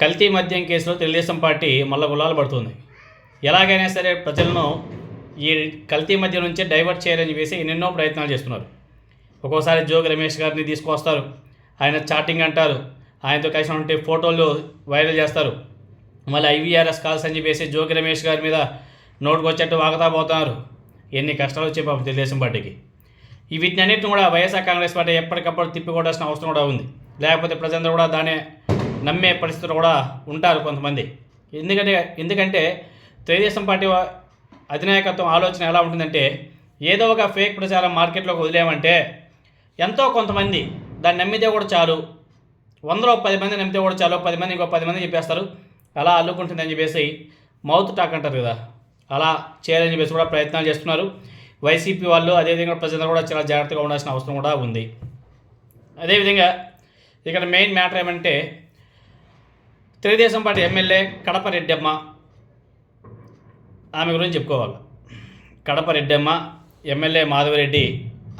కల్తీ మద్యం కేసులో తెలుగుదేశం పార్టీ మళ్ళా గులాలు పడుతుంది. ఎలాగైనా సరే ప్రజలను ఈ కల్తీ మద్యం నుంచే డైవర్ట్ చేయాలని చెప్పేసి ఎన్నెన్నో ప్రయత్నాలు చేస్తున్నారు. ఒక్కోసారి జోగి రమేష్ గారిని తీసుకొస్తారు ఆయన చాటింగ్ అంటారు. ఆయనతో కలిసి ఉంటే ఫోటోలు వైరల్ చేస్తారు. మళ్ళీ ఐవీఆర్ఎస్ కాల్స్ అని చెప్పేసి జోగి రమేష్ గారి మీద నోటుకు వచ్చేట్టు వాగతా పోతున్నారు ఎన్ని కష్టాలు వచ్చే పాపం తెలుగుదేశం పార్టీకి. ఈ వీటిని అన్నింటిని కూడా వైఎస్ఆర్ కాంగ్రెస్ పార్టీ ఎప్పటికప్పుడు తిప్పికొట్టాల్సిన అవసరం కూడా ఉంది. లేకపోతే ప్రజలందరూ కూడా దాన్ని నమ్మే పరిస్థితులు కూడా ఉంటారు కొంతమంది. ఎందుకంటే ఎందుకంటే తెలుగుదేశం పార్టీ అధినాయకత్వం ఆలోచన ఎలా ఉంటుందంటే ఏదో ఒక ఫేక్ ప్రచారం మార్కెట్లోకి వదిలేమంటే ఎంతో కొంతమంది దాన్ని నమ్మితే కూడా చాలు. వందలో పది మంది నమ్మితే కూడా చాలు. పది మంది ఇంకో పది మంది చెప్పేస్తారు. అలా అల్లుకుంటుందని చెప్పేసి మౌత్ టాక్ అంటారు కదా. అలా చేయాలని చెప్పేసి కూడా ప్రయత్నాలు చేస్తున్నారు. వైసీపీ వాళ్ళు అదేవిధంగా ప్రజలు కూడా చాలా జాగ్రత్తగా ఉండాల్సిన అవసరం కూడా ఉంది. అదేవిధంగా ఇక్కడ మెయిన్ మ్యాటర్ ఏమంటే తెలుగుదేశం పార్టీ ఎమ్మెల్యే కడప రెడ్డమ్మ ఆమె గురించి చెప్పుకోవాలి. కడప రెడ్డమ్మ ఎమ్మెల్యే మాధవరెడ్డి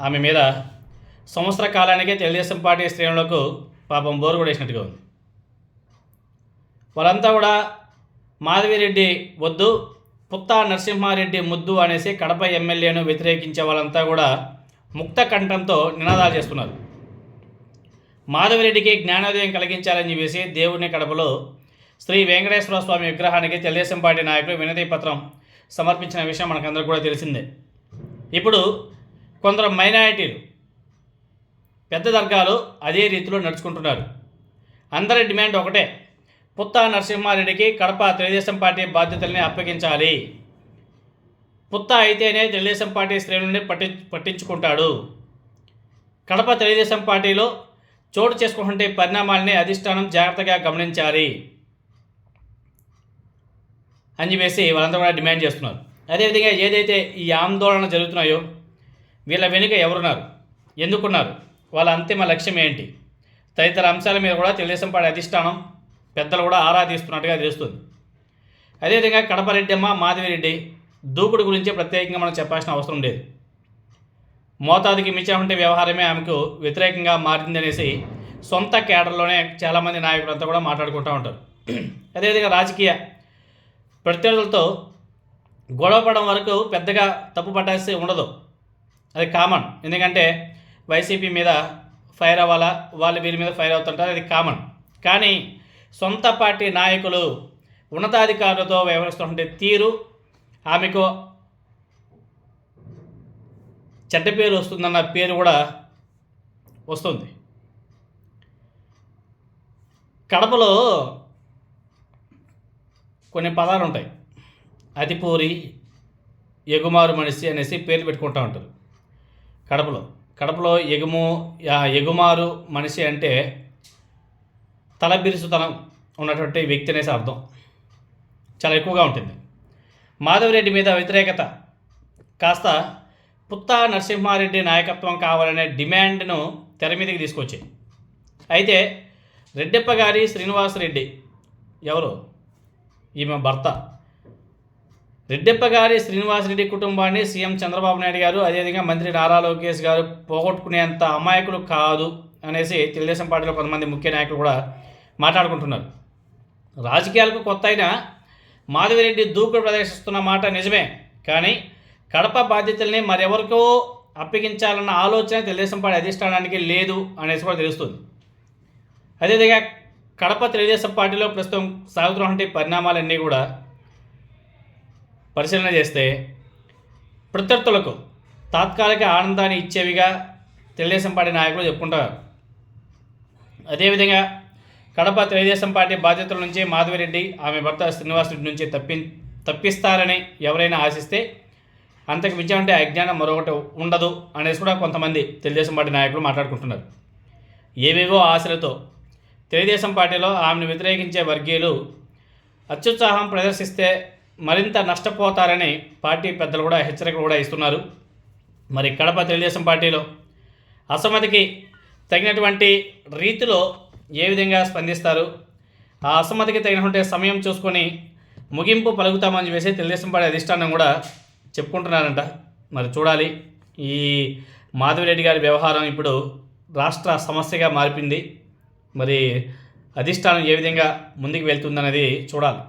ఆమె మీద సంవత్సర కాలానికే తెలుగుదేశం పార్టీ శ్రేణులకు పాపం బోరు కూడా వేసినట్టుగా ఉంది. వాళ్ళంతా కూడా మాధవిరెడ్డి వద్దు పుత్తా నరసింహారెడ్డి ముద్దు అనేసి కడప ఎమ్మెల్యేను వ్యతిరేకించే వాళ్ళంతా కూడా ముక్త కంఠంతో నినాదాలు చేస్తున్నారు. మాధవిరెడ్డికి జ్ఞానోదయం కలిగించాలని చెప్పేసి దేవుని కడపలో శ్రీ వెంకటేశ్వర స్వామి విగ్రహానికి తెలుగుదేశం పార్టీ నాయకులు వినతి పత్రం సమర్పించిన విషయం మనకందరికీ కూడా తెలిసిందే. ఇప్పుడు కొందరు మైనారిటీలు పెద్ద దర్గాలు అదే రీతిలో నడుచుకుంటున్నారు. అందరి డిమాండ్ ఒకటే పుత్తా నరసింహారెడ్డికి కడప తెలుగుదేశం పార్టీ బాధ్యతల్ని అప్పగించాలి. పుత్తా అయితేనే తెలుగుదేశం పార్టీ శ్రేణుల్ని పట్టి పట్టించుకుంటాడు. కడప తెలుగుదేశం పార్టీలో చోటు చేసుకుంటే పరిణామాలని అధిష్టానం జాగ్రత్తగా గమనించాలి అని చెప్పేసి వాళ్ళంతా కూడా డిమాండ్ చేస్తున్నారు. అదేవిధంగా ఏదైతే ఈ ఆందోళన జరుగుతున్నాయో వీళ్ళ వెనుక ఎవరున్నారు? ఎందుకున్నారు? వాళ్ళ అంతిమ లక్ష్యం ఏంటి? తదితర అంశాల మీద కూడా తెలుగుదేశం పార్టీ అధిష్టానం పెద్దలు కూడా ఆరాధిస్తున్నట్టుగా తెలుస్తుంది. అదేవిధంగా కడప రెడ్డమ్మ మాధవిరెడ్డి దూకుడు గురించి ప్రత్యేకంగా మనం చెప్పాల్సిన అవసరం లేదు. మోతాదుకి మించి ఉంటే వ్యవహారమే ఆమెకు వ్యతిరేకంగా మారిందనేసి సొంత కేడర్లోనే చాలామంది నాయకులంతా కూడా మాట్లాడుకుంటూ ఉంటారు. అదేవిధంగా రాజకీయ ప్రత్యర్థులతో గొడవపడడం వరకు పెద్దగా తప్పు పట్టాల్సి ఉండదు. అది కామన్. ఎందుకంటే వైసీపీ మీద ఫైర్ అవ్వాలా? వాళ్ళు వీరి మీద ఫైర్ అవుతుంటారు? అది కామన్. కానీ సొంత పార్టీ నాయకులు ఉన్నతాధికారులతో వ్యవహరిస్తుంటే తీరు ఆమెకు చెడ్డ పేరు వస్తుందన్న పేరు కూడా వస్తుంది. కడపలో కొన్ని పదాలు ఉంటాయి. అతిపూరి ఎగుమారు మనిషి అనేసి పేర్లు పెట్టుకుంటూ ఉంటారు. కడపలో కడపలో ఎగుము ఎగుమారు మనిషి అంటే తలబిరుసుతనం ఉన్నటువంటి వ్యక్తి అనేసి అర్థం. చాలా ఎక్కువగా ఉంటుంది. మాధవరెడ్డి మీద వ్యతిరేకత. కాస్త పుత్తా నరసింహారెడ్డి నాయకత్వం కావాలనే డిమాండ్ను తెర మీదకి తీసుకొచ్చాయి అయితే రెడ్డప్ప గారి శ్రీనివాసరెడ్డి ఎవరు? ఈమె భర్త. రెడ్డప్ప గారి శ్రీనివాసరెడ్డి కుటుంబాన్ని సీఎం చంద్రబాబు నాయుడు గారు అదేవిధంగా మంత్రి నారా లోకేష్ గారు పోగొట్టుకునేంత అమాయకులు కాదు అనేసి తెలుగుదేశం పార్టీలో కొంతమంది ముఖ్య నాయకులు కూడా మాట్లాడుకుంటున్నారు. రాజకీయాలకు కొత్త అయినా మాధవిరెడ్డి దూకుడు ప్రదర్శిస్తున్న మాట నిజమే. కానీ కడప బాధ్యతల్ని మరెవరికో అప్పగించాలన్న ఆలోచన తెలుగుదేశం పార్టీ అధిష్టానానికి లేదు అనేసి కూడా తెలుస్తుంది. అదేవిధంగా కడప తెలుగుదేశం పార్టీలో ప్రస్తుతం సాగుతున్నటువంటి పరిణామాలన్నీ కూడా పరిశీలన చేస్తే ప్రత్యర్థులకు తాత్కాలిక ఆనందాన్ని ఇచ్చేవిగా తెలుగుదేశం పార్టీ నాయకులు చెప్పుకుంటారు. అదేవిధంగా కడప తెలుగుదేశం పార్టీ బాధ్యతల నుంచి మాధవిరెడ్డి ఆమె భర్త శ్రీనివాసరెడ్డి నుంచి తప్పి తప్పిస్తారని ఎవరైనా ఆశిస్తే అంతకు మించి అంటే అజ్ఞానం మరొకటి ఉండదు అనేసి కూడా కొంతమంది తెలుగుదేశం పార్టీ నాయకులు మాట్లాడుకుంటున్నారు. ఏవేవో ఆశలతో తెలుగుదేశం పార్టీలో ఆమెను వ్యతిరేకించే వర్గీయులు అత్యుత్సాహం ప్రదర్శిస్తే మరింత నష్టపోతారని పార్టీ పెద్దలు కూడా హెచ్చరికలు కూడా ఇస్తున్నారు. మరి కడప తెలుగుదేశం పార్టీలో అసమ్మతికి తగినటువంటి రీతిలో ఏ విధంగా స్పందిస్తారు? ఆ అసమ్మతికి తగినటువంటి సమయం చూసుకొని ముగింపు పలుకుతామని చెప్పేసి తెలుగుదేశం పార్టీ అధిష్టానం కూడా చెప్పుకుంటున్నారంట. మరి చూడాలి. ఈ మాధవిరెడ్డి గారి వ్యవహారం ఇప్పుడు రాష్ట్ర సమస్యగా మారిపోయింది మరి అధిష్టానం ఏ విధంగా ముందుకు వెళ్తుందనేది చూడాలి.